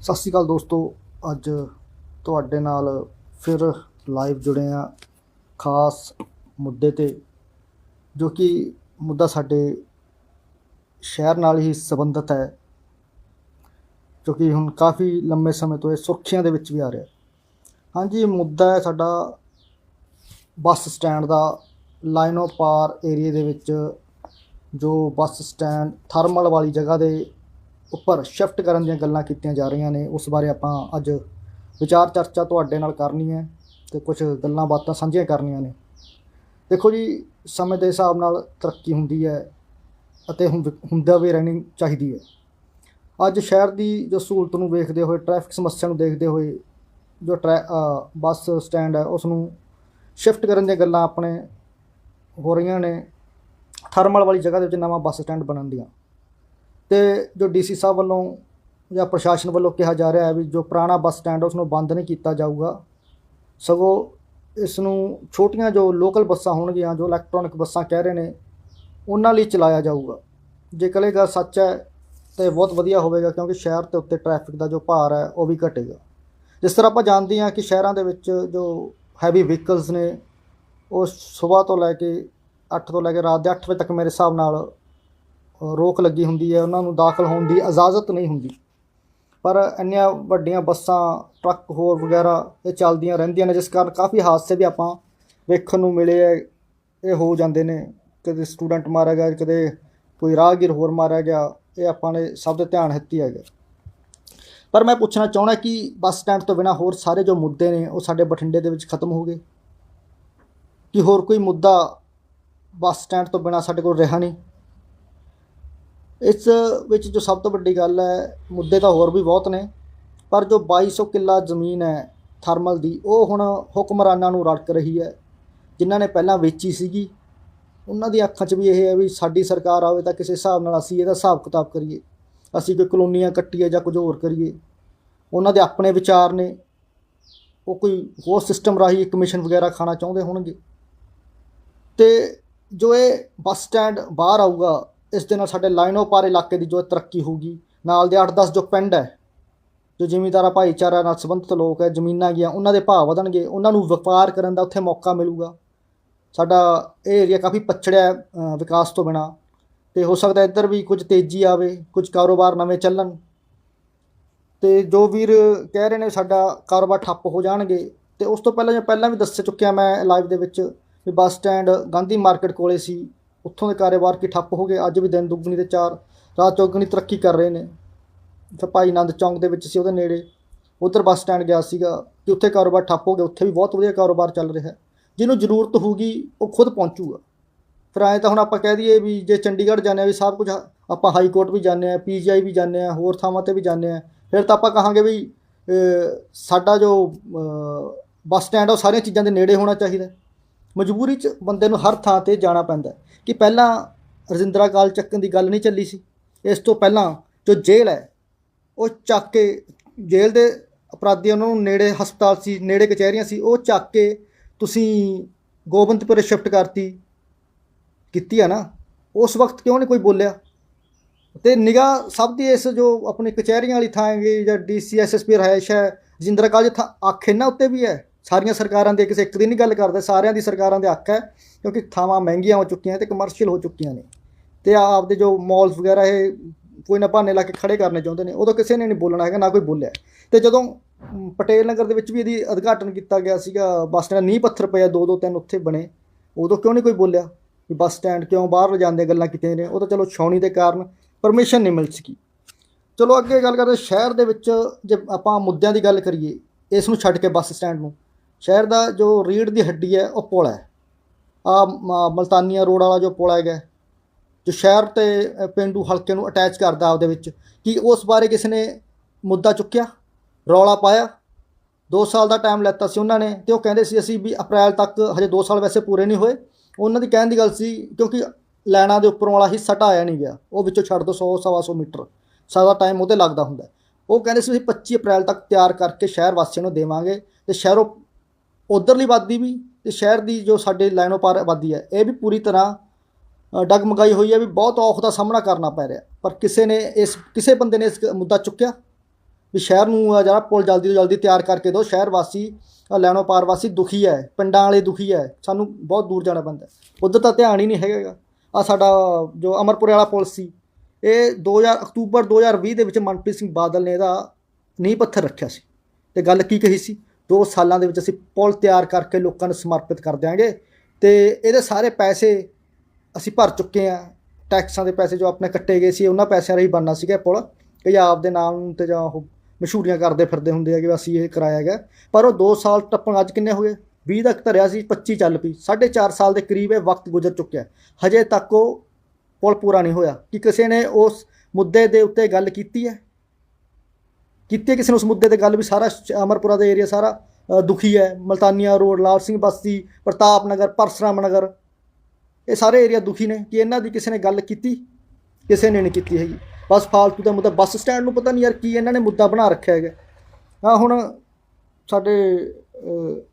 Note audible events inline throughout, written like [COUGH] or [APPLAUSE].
ਸਤਿ ਸ਼੍ਰੀ ਅਕਾਲ ਦੋਸਤੋ, ਅੱਜ ਤੁਹਾਡੇ ਨਾਲ ਫਿਰ ਲਾਈਵ ਜੁੜੇ ਆ ਖਾਸ ਮੁੱਦੇ ਤੇ, ਜੋ ਕਿ ਮੁੱਦਾ ਸਾਡੇ ਸ਼ਹਿਰ ਨਾਲ ਹੀ ਸੰਬੰਧਿਤ ਹੈ, ਜੋ ਕਿ ਹੁਣ ਕਾਫੀ ਲੰਮੇ ਸਮੇਂ ਤੋਂ ਇਹ ਸੁਰਖੀਆਂ ਦੇ ਵਿੱਚ ਵੀ ਆ ਰਿਹਾ ਹਾਂਜੀ ਮੁੱਦਾ ਹੈ ਸਾਡਾ ਬੱਸ ਸਟੈਂਡ ਦਾ ਲਾਈਨੋ ਪਾਰ ਏਰੀਆ ਦੇ ਵਿੱਚ, ਜੋ ਬੱਸ ਸਟੈਂਡ ਥਰਮਲ ਵਾਲੀ ਜਗ੍ਹਾ ਦੇ ਉੱਪਰ ਸ਼ਿਫਟ ਕਰਨ ਦੀਆਂ ਗੱਲਾਂ ਕੀਤੀਆਂ ਜਾ ਰਹੀਆਂ ਨੇ, ਉਸ ਬਾਰੇ ਆਪਾਂ ਅੱਜ ਵਿਚਾਰ ਚਰਚਾ ਤੁਹਾਡੇ ਨਾਲ ਕਰਨੀ ਹੈ ਤੇ ਕੁਝ ਗੱਲਾਂ ਬਾਤਾਂ ਸਾਂਝੀਆਂ ਕਰਨੀਆਂ ਨੇ। ਦੇਖੋ ਜੀ, ਸਮੇਂ ਦੇ ਹਿਸਾਬ ਨਾਲ ਤਰੱਕੀ ਹੁੰਦੀ ਹੈ ਅਤੇ ਹੁੰ- ਹੁੰਦਾ ਵੀ ਰਹਿਣੀ ਚਾਹੀਦੀ ਹੈ। ਅੱਜ ਸ਼ਹਿਰ ਦੀ ਜੋ ਸਹੂਲਤ ਨੂੰ ਵੇਖਦੇ ਹੋਏ ਟ੍ਰੈਫਿਕ ਸਮੱਸਿਆ ਨੂੰ ਦੇਖਦੇ ਹੋਏ ਜੋ ਟਰੈ ਬੱਸ ਸਟੈਂਡ ਹੈ, ਉਸ ਨੂੰ ਸ਼ਿਫਟ ਕਰਨ ਦੀਆਂ ਗੱਲਾਂ ਆਪਣੇ ਹੋ ਰਹੀਆਂ ਨੇ। ਥਰਮਲ ਵਾਲੀ ਜਗ੍ਹਾ ਦੇ ਵਿੱਚ ਨਵਾਂ ਬੱਸ ਸਟੈਂਡ ਬਣਨ ਦੀਆਂ। ਤੇ ਜੋ ਡੀਸੀ ਸਾਹਿਬ ਵੱਲੋਂ ਜਾਂ ਪ੍ਰਸ਼ਾਸਨ ਵੱਲੋਂ ਕਿਹਾ ਜਾ ਰਿਹਾ ਹੈ ਵੀ ਜੋ ਪੁਰਾਣਾ ਬੱਸ ਸਟੈਂਡ ਉਸ ਨੂੰ ਬੰਦ ਨਹੀਂ ਕੀਤਾ ਜਾਊਗਾ। ਸਗੋਂ ਇਸ ਨੂੰ ਛੋਟੀਆਂ ਜੋ ਲੋਕਲ ਬੱਸਾਂ ਹੋਣਗੀਆਂ, ਜੋ ਇਲੈਕਟ੍ਰੋਨਿਕ ਬੱਸਾਂ ਕਹਿ ਰਹੇ ਨੇ, ਉਹਨਾਂ ਲਈ ਚਲਾਇਆ ਜਾਊਗਾ। ਜੇ ਕਲੇ ਗੱਲ ਸੱਚ ਹੈ, ਤੇ ਬਹੁਤ ਵਧੀਆ ਹੋਵੇਗਾ, ਕਿਉਂਕਿ ਸ਼ਹਿਰ ਦੇ ਉੱਤੇ ਟ੍ਰੈਫਿਕ ਦਾ ਜੋ ਭਾਰ ਹੈ, ਉਹ ਵੀ ਘਟੇਗਾ। ਜਿਸ ਤਰ੍ਹਾਂ ਆਪਾਂ ਜਾਣਦੇ ਹਾਂ ਕਿ ਸ਼ਹਿਰਾਂ ਦੇ ਵਿੱਚ ਜੋ ਹੈਵੀ ਵਹੀਕਲਸ ਨੇ, ਉਹ ਸਵੇਰ ਤੋਂ ਲੈ ਕੇ 8 ਤੋਂ ਲੈ ਕੇ ਰਾਤ ਦੇ 8 ਵਜੇ ਤੱਕ ਮੇਰੇ ਹਿਸਾਬ ਨਾਲ ਰੋਕ ਲੱਗੀ ਹੁੰਦੀ ਹੈ, ਉਹਨਾਂ ਨੂੰ ਦਾਖਲ ਹੋਣ ਦੀ ਇਜਾਜ਼ਤ ਨਹੀਂ ਹੁੰਦੀ। ਪਰ ਇੰਨੀਆਂ ਵੱਡੀਆਂ ਬੱਸਾਂ, ਟਰੱਕ ਹੋਰ ਵਗੈਰਾ ਇਹ ਚੱਲਦੀਆਂ ਰਹਿੰਦੀਆਂ ਨੇ, ਜਿਸ ਕਾਰਨ ਕਾਫੀ ਹਾਦਸੇ ਵੀ ਆਪਾਂ ਵੇਖਣ ਨੂੰ ਮਿਲੇ ਹੈ। ਇਹ ਹੋ ਜਾਂਦੇ ਨੇ, ਕਦੇ ਸਟੂਡੈਂਟ ਮਾਰਿਆ ਗਿਆ, ਕਦੇ ਕੋਈ ਰਾਹਗੀਰ ਹੋਰ ਮਾਰਿਆ ਗਿਆ, ਇਹ ਆਪਾਂ ਨੇ ਸਭ ਦੇ ਧਿਆਨ ਹਿੱਤੀ ਹੈਗਾ। ਪਰ ਮੈਂ ਪੁੱਛਣਾ ਚਾਹਣਾ ਕਿ ਬੱਸ ਸਟੈਂਡ ਤੋਂ ਬਿਨਾ ਹੋਰ ਸਾਰੇ ਜੋ ਮੁੱਦੇ ਨੇ, ਉਹ ਸਾਡੇ ਬਠਿੰਡੇ ਦੇ ਵਿੱਚ ਖਤਮ ਹੋ ਗਏ? ਕਿ ਹੋਰ ਕੋਈ ਮੁੱਦਾ ਬੱਸ ਸਟੈਂਡ ਤੋਂ ਬਿਨਾ ਸਾਡੇ ਕੋਲ ਰਿਹਾ ਨਹੀਂ? ਇਸ ਵਿੱਚ ਜੋ ਸਭ ਤੋਂ ਵੱਡੀ ਗੱਲ ਹੈ, ਮੁੱਦੇ ਤਾਂ ਹੋਰ ਵੀ ਬਹੁਤ ਨੇ, ਪਰ ਜੋ 2200 ਕਿੱਲਾ ਜ਼ਮੀਨ ਹੈ ਥਰਮਲ ਦੀ, ਉਹ ਹੁਣ ਹੁਕਮਰਾਨਾਂ ਨੂੰ ਰੜਕ ਰਹੀ ਹੈ, ਜਿਨ੍ਹਾਂ ਨੇ ਪਹਿਲਾਂ ਵੇਚੀ ਸੀਗੀ। ਉਹਨਾਂ ਦੀ ਅੱਖਾਂ 'ਚ ਵੀ ਇਹ ਹੈ ਵੀ ਸਾਡੀ ਸਰਕਾਰ ਆਵੇ ਤਾਂ ਕਿਸੇ ਹਿਸਾਬ ਨਾਲ ਅਸੀਂ ਇਹਦਾ ਹਿਸਾਬ ਕਿਤਾਬ ਕਰੀਏ, ਅਸੀਂ ਕੋਈ ਕਲੋਨੀਆਂ ਕੱਟੀਏ ਜਾਂ ਕੁਝ ਹੋਰ ਕਰੀਏ। ਉਹਨਾਂ ਦੇ ਆਪਣੇ ਵਿਚਾਰ ਨੇ, ਉਹ ਕੋਈ ਹੋਰ ਸਿਸਟਮ ਰਾਹੀਂ ਕਮਿਸ਼ਨ ਵਗੈਰਾ ਖਾਣਾ ਚਾਹੁੰਦੇ ਹੋਣਗੇ। ਤੇ ਜੋ ਇਹ ਬੱਸ ਸਟੈਂਡ ਬਾਹਰ ਆਊਗਾ ਇਸ ਦੇ ਨਾਲ ਸਾਡੇ ਲਾਈਨੋ ਪਾਰ ਇਲਾਕੇ ਦੀ ਜੋ ਤਰੱਕੀ ਹੋਊਗੀ, ਨਾਲ ਦੇ 8-10 ਜੋ ਪਿੰਡ ਹੈ, ਜੋ ਜ਼ਿਮੀਂਦਾਰਾ ਭਾਈਚਾਰਾ ਨਾਲ ਸੰਬੰਧਿਤ ਲੋਕ ਹੈ, ਜ਼ਮੀਨਾਂ ਗਿਆ ਉਹਨਾਂ ਦੇ ਭਾਅ ਵਧਣਗੇ, ਉਹਨਾਂ ਨੂੰ ਵਪਾਰ ਕਰਨ ਦਾ ਉੱਥੇ ਮੌਕਾ ਮਿਲੂਗਾ। ਸਾਡਾ ਇਹ ਏਰੀਆ ਕਾਫੀ ਪਛੜਿਆ ਵਿਕਾਸ ਤੋਂ ਬਿਨਾ। ਤੇ ਹੋ ਸਕਦਾ ਇੱਧਰ ਵੀ ਕੁਝ ਤੇਜ਼ੀ ਆਵੇ, ਕੁਝ ਕਾਰੋਬਾਰ ਨਵੇਂ ਚੱਲਣ। ਤੇ ਜੋ ਵੀਰ ਕਹਿ ਰਹੇ ਨੇ ਸਾਡਾ ਕਾਰੋਬਾਰ ਠੱਪ ਹੋ ਜਾਣਗੇ, ਤੇ ਉਸ ਤੋਂ ਪਹਿਲਾਂ ਜਾਂ ਪਹਿਲਾਂ ਵੀ ਦੱਸ ਚੁੱਕਿਆ ਮੈਂ ਲਾਈਵ ਦੇ ਵਿੱਚ ਵੀ ਬੱਸ ਸਟੈਂਡ, ਗਾਂਧੀ ਮਾਰਕੀਟ ਕੋਲੇ ਸੀ। ਉੱਥੋਂ ਦੇ ਕਾਰੋਬਾਰ ਕੀ ਠੱਪ ਹੋ ਗਏ, ਅੱਜ ਵੀ ਦਿਨ ਦੁੱਗਣੀ ਤੇ ਚਾਰ, ਰਾਤ ਚੌਗਣੀ ਤਰੱਕੀ ਕਰ ਰਹੇ ਨੇ। ਤੇ ਭਾਈ ਆਨੰਦ ਚੌਂਕ ਦੇ ਵਿੱਚ ਸੀ ਉਹਦੇ ਨੇੜੇ। ਉੱਧਰ ਬੱਸ ਸਟੈਂਡ ਗਿਆ ਸੀਗਾ ਕਿ ਉੱਥੇ ਕਾਰੋਬਾਰ ਠੱਪ ਹੋ ਗਿਆ, ਉੱਥੇ ਵੀ ਬਹੁਤ ਵਧੀਆ ਕਾਰੋਬਾਰ ਚੱਲ ਰਿਹਾ। ਜਿਹਨੂੰ ਜ਼ਰੂਰਤ ਹੋਊਗੀ, ਉਹ ਖੁਦ ਪਹੁੰਚੂਗਾ। ਫਿਰ ਐਂ ਤਾਂ ਹੁਣ ਆਪਾਂ ਕਹਿ ਦਈਏ ਵੀ ਜੇ ਚੰਡੀਗੜ੍ਹ ਜਾਂਦੇ ਆ ਵੀ ਸਭ ਕੁਝ ਆਪਾਂ ਹਾਈ ਕੋਰਟ ਵੀ ਜਾਂਦੇ ਆ ਪੀਜੀਆਈ ਵੀ ਜਾਂਦੇ ਆ ਹੋਰ ਥਾਵਾਂ ਤੇ ਵੀ ਜਾਂਦੇ ਆ ਫਿਰ ਤਾਂ ਆਪਾਂ ਕਹਾਂਗੇ ਵੀ ਸਾਡਾ ਜੋ ਬੱਸ ਸਟੈਂਡ ਆ, ਉਹ ਸਾਰੀਆਂ ਚੀਜ਼ਾਂ ਦੇ ਨੇੜੇ ਹੋਣਾ ਚਾਹੀਦਾ। ਮਜਬੂਰੀ 'ਚ ਬੰਦੇ ਨੂੰ ਹਰ ਥਾਂ ਤੇ ਜਾਣਾ ਪੈਂਦਾ ਕਿ ਪਹਿਲਾਂ ਰਜਿੰਦਰਾ ਕਾਲ ਚੱਕਣ ਦੀ ਗੱਲ ਨਹੀਂ ਚੱਲੀ ਸੀ। ਇਸ ਤੋਂ ਪਹਿਲਾਂ ਜੋ ਜੇਲ੍ਹ ਹੈ, ਉਹ ਚੱਕ ਕੇ ਜੇਲ੍ਹ ਦੇ ਅਪਰਾਧੀ ਉਹਨਾਂ ਨੂੰ ਨੇੜੇ ਹਸਪਤਾਲ ਸੀ, ਨੇੜੇ ਕਚਹਿਰੀਆਂ ਸੀ, ਉਹ ਚੱਕ ਕੇ ਤੁਸੀਂ ਗੋਬਿੰਦਪੁਰ ਸ਼ਿਫਟ ਕਰਤੀ, ਕੀਤੀ ਆ ਨਾ। ਉਸ ਵਕਤ ਕਿਉਂ ਨਹੀਂ ਕੋਈ ਬੋਲਿਆ? ਤੇ ਨਿਗਾਹ ਸਭ ਦੀ ਇਸ ਜੋ ਆਪਣੇ ਕਚਹਿਰੀਆਂ ਵਾਲੀ ਥਾਂ ਹੈਗੀ ਜਾਂ ਡੀਸੀ ਐਸਐਸਪੀ ਰਹਾਇਸ਼ ਹੈ, ਰਜਿੰਦਰਾ ਕਾਲਜ ਥਾਂ ਆਖੇ ਨਾ ਉੱਤੇ ਵੀ ਹੈ। ਸਾਰੀਆਂ ਸਰਕਾਰਾਂ ਦੇ ਕਿਸੇ ਇੱਕ ਦੀ ਨਹੀਂ ਗੱਲ ਕਰਦੇ, ਸਾਰਿਆਂ ਦੀ ਸਰਕਾਰਾਂ ਦੇ ਹੱਕ ਹੈ, ਕਿਉਂਕਿ ਥਾਵਾਂ ਮਹਿੰਗੀਆਂ ਹੋ ਚੁੱਕੀਆਂ ਤੇ ਕਮਰਸ਼ੀਅਲ ਹੋ ਚੁੱਕੀਆਂ ਨੇ। ਤੇ ਆਪਦੇ ਜੋ ਮਾਲਸ ਵਗੈਰਾ ਇਹ ਕੋਈ ਨਾ ਬਹਾਨੇ ਲਾ ਕੇ ਖੜੇ ਕਰਨੇ ਚਾਹੁੰਦੇ ਨੇ, ਉਦੋਂ ਕਿਸੇ ਨੇ ਨਹੀਂ ਬੋਲਣਾ ਹੈਗਾ, ਨਾ ਕੋਈ ਬੋਲਿਆ। ਤੇ ਜਦੋਂ ਪਟੇਲ ਨਗਰ ਦੇ ਵਿੱਚ ਵੀ ਇਹਦੀ ਉਦਘਾਟਨ ਕੀਤਾ ਗਿਆ ਸੀਗਾ, ਬੱਸ ਸਟੈਂਡ, ਨੀਂਹ ਪੱਥਰ ਪਿਆ ਦੋ ਦੋ ਤਿੰਨ ਉੱਥੇ ਬਣੇ, ਉਦੋਂ ਕਿਉਂ ਨਹੀਂ ਕੋਈ ਬੋਲਿਆ ਵੀ ਬੱਸ ਸਟੈਂਡ ਕਿਉਂ ਬਾਹਰ ਲਿਜਾਂਦੇ ਗੱਲਾਂ ਕੀਤੀਆਂ ਨੇ, ਉਹ ਤਾਂ ਚਲੋ ਛਾਉਣੀ ਦੇ ਕਾਰਨ ਪਰਮਿਸ਼ਨ ਨਹੀਂ ਮਿਲ ਸਕੀ। ਚਲੋ ਅੱਗੇ ਗੱਲ ਕਰਦੇ, ਸ਼ਹਿਰ ਦੇ ਵਿੱਚ ਜੇ ਆਪਾਂ ਮੁੱਦਿਆਂ ਦੀ ਗੱਲ ਕਰੀਏ, ਇਸ ਨੂੰ ਛੱਡ ਕੇ ਬੱਸ ਸਟੈਂਡ ਨੂੰ ਸ਼ਹਿਰ ਦਾ ਜੋ ਰੀੜ ਦੀ ਹੱਡੀ ਹੈ ਉਹ ਪੁਲ ਹੈ। ਆ ਮਲਤਾਨੀਆ ਰੋਡ ਵਾਲਾ ਜੋ ਪੁਲ ਹੈਗਾ ਜੋ ਸ਼ਹਿਰ ਤੇ ਅ, ਪੇਂਡੂ ਹਲਕੇ ਨੂੰ ਅਟੈਚ ਕਰਦਾ ਆਪਦੇ ਵਿੱਚ ਕੀ ਉਸ ਬਾਰੇ ਕਿਸੇ ਨੇ ਮੁੱਦਾ ਚੁੱਕਿਆ? ਰੌਲਾ ਪਾਇਆ? 2 ਸਾਲ ਦਾ ਟਾਈਮ ਲੈਤਾ ਸੀ ਉਹਨਾਂ ਨੇ ਤੇ ਉਹ ਕਹਿੰਦੇ ਸੀ ਅਸੀਂ ਵੀ ਅਪ੍ਰੈਲ ਤੱਕ ਹਜੇ 2 ਸਾਲ ਵੈਸੇ ਪੂਰੇ ਨਹੀਂ ਹੋਏ। ਉਹਨਾਂ ਦੀ ਕਹਿਣ ਦੀ ਗੱਲ ਸੀ ਕਿਉਂਕਿ ਲੈਣਾ ਦੇ ਉੱਪਰੋਂ ਵਾਲਾ ਹਿੱਸਾ ਢਾਇਆ ਨਹੀਂ ਗਿਆ। ਉਹ ਵਿੱਚੋਂ ਛੱਡ ਦੋ 100 ਸਵਾ ਸੌ ਮੀਟਰ। ਸਾਰਾ ਟਾਈਮ ਉਹਦੇ ਲੱਗਦਾ ਹੁੰਦਾ ਉਹ ਕਹਿੰਦੇ ਸੀ ਅਸੀਂ 25 ਅਪ੍ਰੈਲ ਤੱਕ ਤਿਆਰ ਕਰਕੇ ਸ਼ਹਿਰ ਵਾਸੀਆਂ ਨੂੰ ਦੇਵਾਂਗੇ ਤੇ ਸ਼ਹਿਰੋਂ ਉਧਰਲੀ ਆਬਾਦੀ ਵੀ ਤੇ ਸ਼ਹਿਰ ਦੀ ਜੋ ਸਾਡੇ ਲਾਈਨੋਂ ਪਾਰ ਆਬਾਦੀ ਹੈ ਇਹ ਵੀ ਪੂਰੀ ਤਰ੍ਹਾਂ ਅ, ਡਗਮਗਾਈ ਹੋਈ ਹੈ ਵੀ ਬਹੁਤ ਔਖ ਦਾ ਸਾਹਮਣਾ ਕਰਨਾ ਪੈ ਰਿਹਾ। ਪਰ ਕਿਸੇ ਨੇ ਇਸ ਕਿਸੇ ਬੰਦੇ ਨੇ ਇਸ ਮੁੱਦਾ ਚੁੱਕਿਆ? ਵੀ ਸ਼ਹਿਰ ਨੂੰ ਆ ਜਿਹੜਾ ਪੁਲ ਜਲਦੀ ਤੋਂ ਜਲਦੀ ਤਿਆਰ ਕਰਕੇ ਦਿਓ। ਸ਼ਹਿਰ ਵਾਸੀ ਆਹ ਲੈਣੋ ਪਾਰ ਵਾਸੀ ਦੁਖੀ ਹੈ ਪਿੰਡਾਂ ਵਾਲੇ ਦੁਖੀ ਹੈ। ਸਾਨੂੰ ਬਹੁਤ ਦੂਰ ਜਾਣਾ ਪੈਂਦਾ ਉਧਰ ਤਾਂ ਧਿਆਨ ਹੀ ਨਹੀਂ ਹੈਗਾ। ਆ ਸਾਡਾ ਜੋ ਅਮਰਪੁਰ ਵਾਲਾ ਪੁਲ ਸੀ ਇਹ 2000 ਅਕਤੂਬਰ 2020 ਦੇ ਵਿੱਚ ਮਨਪ੍ਰੀਤ ਸਿੰਘ ਬਾਦਲ ਨੇ ਇਹਦਾ ਨੀਂਹ ਪੱਥਰ ਰੱਖਿਆ ਸੀ। ਤੇ ਗੱਲ ਕੀ ਕਹੀ ਸੀ? ਦੋ ਸਾਲਾਂ ਦੇ ਵਿੱਚ ਅਸੀਂ ਪੁਲ ਤਿਆਰ ਕਰਕੇ ਲੋਕਾਂ ਨੂੰ ਸਮਰਪਿਤ ਕਰ ਦਿਆਂਗੇ। ਤੇ ਇਹਦੇ ਸਾਰੇ ਪੈਸੇ ਅਸੀਂ ਭਰ ਚੁੱਕੇ ਆ ਟੈਕਸਾਂ ਦੇ ਪੈਸੇ ਜੋ ਆਪਣੇ ਕੱਟੇ ਗਏ ਸੀ, ਉਹਨਾਂ ਪੈਸਿਆਂ ਰਾਹੀਂ ਬਣਨਾ ਸੀਗਾ ਪੁਲ। ਕਿ ਆਪ ਦੇ ਨਾਮ ਤੇ ਜਾਂ ਉਹ ਮਸ਼ਹੂਰੀਆਂ ਕਰਦੇ ਫਿਰਦੇ ਹੁੰਦੇ ਆ ਕਿ ਅਸੀਂ ਇਹ ਕਰਾਇਆ ਗਿਆ ਪਰ ਉਹ 2 ਸਾਲ ਟੱਪਣ ਅੱਜ ਕਿੰਨੇ ਹੋ ਗਏ? 20 ਤੱਕ ਧਰਿਆ ਸੀ 25 ਚੱਲ ਪਈ। 4.5 ਸਾਲ ਦੇ ਕਰੀਬ ਇਹ ਵਕਤ ਗੁਜ਼ਰ ਚੁੱਕਿਆ। ਹਜੇ ਤੱਕ ਉਹ ਪੁਲ ਪੂਰਾ ਨਹੀਂ ਹੋਇਆ। ਕਿ ਕਿਸੇ ਨੇ ਉਸ ਮੁੱਦੇ ਦੇ ਉੱਤੇ ਗੱਲ ਕੀਤੀ ਹੈ? ਕੀਤੀ ਕਿਸੇ ਨੇ ਉਸ ਮੁੱਦੇ ਤੇ ਗੱਲ ਵੀ ਸਾਰਾ ਅਮਰਪੁਰਾ ਦਾ ਏਰੀਆ ਸਾਰਾ ਦੁਖੀ ਹੈ। ਮਲਤਾਨੀਆ ਰੋਡ, ਲਾਲ ਸਿੰਘ ਬਸਤੀ, ਪ੍ਰਤਾਪ ਨਗਰ, ਪਰਸਰਾਮ ਨਗਰ। ਇਹ ਸਾਰੇ ਏਰੀਆ ਦੁਖੀ ਨੇ ਕਿ ਇਹਨਾਂ ਦੀ ਕਿਸੇ ਨੇ ਗੱਲ ਕੀਤੀ, ਕਿਸੇ ਨੇ ਨਹੀਂ ਕੀਤੀ ਹੈਗੀ। ਬਸ ਫਾਲਤੂ ਦਾ ਮੁੱਦਾ, ਬੱਸ ਸਟੈਂਡ ਨੂੰ ਪਤਾ ਨਹੀਂ ਯਾਰ ਕੀ ਇਹਨਾਂ ਨੇ ਮੁੱਦਾ ਬਣਾ ਰੱਖਿਆ ਹੈਗਾ। ਆ ਹੁਣ ਸਾਡੇ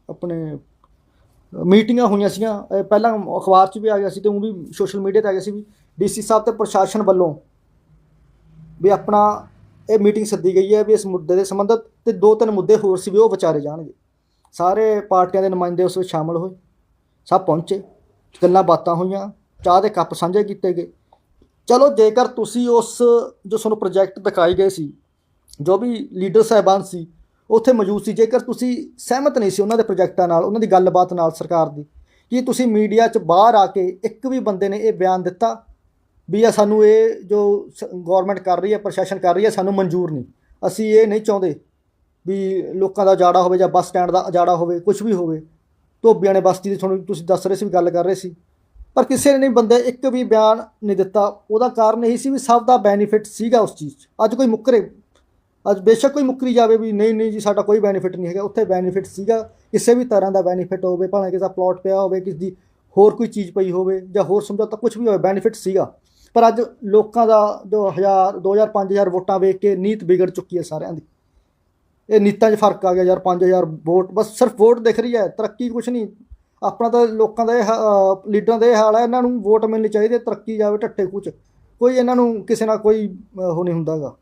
ਆਪਣੇ ਮੀਟਿੰਗਾਂ ਹੋਈਆਂ ਸੀਗੀਆਂ। ਪਹਿਲਾਂ ਅਖਬਾਰ 'ਚ ਵੀ ਆ ਗਿਆ ਸੀ ਤੇ ਉਹ ਵੀ ਸੋਸ਼ਲ ਮੀਡੀਆ ਤੇ ਆ ਗਿਆ ਸੀ ਵੀ ਡੀਸੀ ਸਾਹਿਬ ਤੇ ਪ੍ਰਸ਼ਾਸਨ ਵੱਲੋਂ ਵੀ ਆਪਣਾ ਇਹ ਮੀਟਿੰਗ ਸੱਦੀ ਗਈ ਹੈ ਵੀ ਇਸ ਮੁੱਦੇ ਦੇ ਸੰਬੰਧਤ ਤੇ ਦੋ ਤਿੰਨ ਮੁੱਦੇ ਹੋਰ ਸੀ ਵੀ ਉਹ ਵਿਚਾਰੇ ਜਾਣਗੇ। ਸਾਰੇ ਪਾਰਟੀਆਂ ਦੇ ਨੁਮਾਇੰਦੇ ਉਸ ਵਿੱਚ ਸ਼ਾਮਲ ਹੋਏ। ਸਭ ਪਹੁੰਚੇ। ਗੱਲਾਂ ਬਾਤਾਂ ਹੋਈਆਂ। ਚਾਹ ਦੇ ਕੱਪ ਸਾਂਝੇ ਕੀਤੇ ਗਏ। ਚਲੋ, ਜੇਕਰ ਤੁਸੀਂ ਉਸ ਜੋ ਤੁਹਾਨੂੰ ਪ੍ਰੋਜੈਕਟ ਦਿਖਾਏ ਗਏ ਸੀ, ਜੋ ਵੀ ਲੀਡਰ ਸਾਹਿਬਾਨ ਸੀ, ਉੱਥੇ ਮੌਜੂਦ ਸੀ, ਜੇਕਰ ਤੁਸੀਂ ਸਹਿਮਤ ਨਹੀਂ ਸੀ ਉਹਨਾਂ ਦੇ ਪ੍ਰੋਜੈਕਟਾਂ ਨਾਲ, ਉਹਨਾਂ ਦੀ ਗੱਲਬਾਤ ਨਾਲ ਸਰਕਾਰ ਦੀ, ਕੀ ਤੁਸੀਂ ਮੀਡੀਆ 'ਚ ਬਾਹਰ ਆ ਕੇ ਇੱਕ ਵੀ ਬੰਦੇ ਨੇ ਇਹ ਬਿਆਨ ਦਿੱਤਾ? ਵੀ ਆ ਸਾਨੂੰ ਇਹ ਜੋ ਗਵਰਨਮੈਂਟ ਕਰ ਰਹੀ ਹੈ, ਪ੍ਰਸ਼ਾਸਨ ਕਰ ਰਹੀ ਹੈ, ਸਾਨੂੰ ਮਨਜ਼ੂਰ ਨਹੀਂ। ਅਸੀਂ ਇਹ ਨਹੀਂ ਚਾਹੁੰਦੇ ਵੀ ਲੋਕਾਂ ਦਾ ਉਜਾੜਾ ਹੋਵੇ ਜਾਂ ਬੱਸ ਸਟੈਂਡ ਦਾ ਉਜਾੜਾ ਹੋਵੇ ਕੁਝ ਵੀ ਹੋਵੇ। ਧੋਬੀਆਂ ਨੇ ਬਸਤੀ ਦੀ ਤੁਹਾਨੂੰ ਤੁਸੀਂ ਦੱਸ ਰਹੇ ਸੀ ਵੀ ਗੱਲ ਕਰ ਰਹੇ ਸੀ। ਪਰ ਕਿਸੇ ਨੇ ਨਹੀਂ ਬੰਦੇ ਇੱਕ ਵੀ ਬਿਆਨ ਨਹੀਂ ਦਿੱਤਾ। ਉਹਦਾ ਕਾਰਨ ਇਹੀ ਸੀ ਵੀ ਸਭ ਦਾ ਬੈਨੀਫਿਟ ਸੀਗਾ ਉਸ ਚੀਜ਼ 'ਚ। ਅੱਜ ਕੋਈ ਮੁੱਕਰੇ। ਅੱਜ ਬੇਸ਼ੱਕ ਕੋਈ ਮੁੱਕਰੀ ਜਾਵੇ ਵੀ ਨਹੀਂ ਨਹੀਂ ਜੀ, ਸਾਡਾ ਕੋਈ ਬੈਨੀਫਿਟ ਨਹੀਂ ਹੈਗਾ। ਉੱਥੇ ਬੈਨੀਫਿਟ ਸੀਗਾ। ਕਿਸੇ ਵੀ ਤਰ੍ਹਾਂ ਦਾ ਬੈਨੀਫਿਟ ਹੋਵੇ, ਭਾਵੇਂ ਕਿਸੇ ਦਾ ਪਲਾਟ ਪਿਆ ਹੋਵੇ, ਕਿਸੇ ਦੀ ਹੋਰ ਕੋਈ ਚੀਜ਼ ਪਈ ਹੋਵੇ ਜਾਂ ਹੋਰ ਸਮਝੌਤਾ ਕੁਝ ਵੀ ਹੋਵੇ ਬੈਨੀਫਿਟ ਸੀਗਾ। ਪਰ ਅੱਜ ਲੋਕਾਂ ਦਾ ਜੋ ਹਜ਼ਾਰ 2000 5000 ਵੋਟਾਂ ਵੇਖ ਕੇ ਨੀਤ ਵਿਗੜ ਚੁੱਕੀ ਹੈ ਸਾਰਿਆਂ ਦੀ। ਇਹ ਨੀਤਾਂ 'ਚ ਫ਼ਰਕ ਆ ਗਿਆ ਯਾਰ 5000 ਵੋਟ, ਬਸ ਸਿਰਫ ਵੋਟ ਦਿਖ ਰਹੀ ਹੈ, ਤਰੱਕੀ ਕੁਝ ਨਹੀਂ। ਆਪਣਾ ਤਾਂ ਲੋਕਾਂ ਦਾ ਇਹ ਲੀਡਰਾਂ ਦਾ ਇਹ ਹਾਲ ਹੈ, ਇਹਨਾਂ ਨੂੰ ਵੋਟ ਮਿਲਣੀ ਚਾਹੀਦੀ ਹੈ, ਤਰੱਕੀ ਜਾਵੇ ਢੱਟੇ ਕੁਝ ਕੋਈ ਇਹਨਾਂ ਨੂੰ ਕਿਸੇ ਨਾਲ ਕੋਈ ਉਹ ਨਹੀਂ ਹੁੰਦਾਗਾ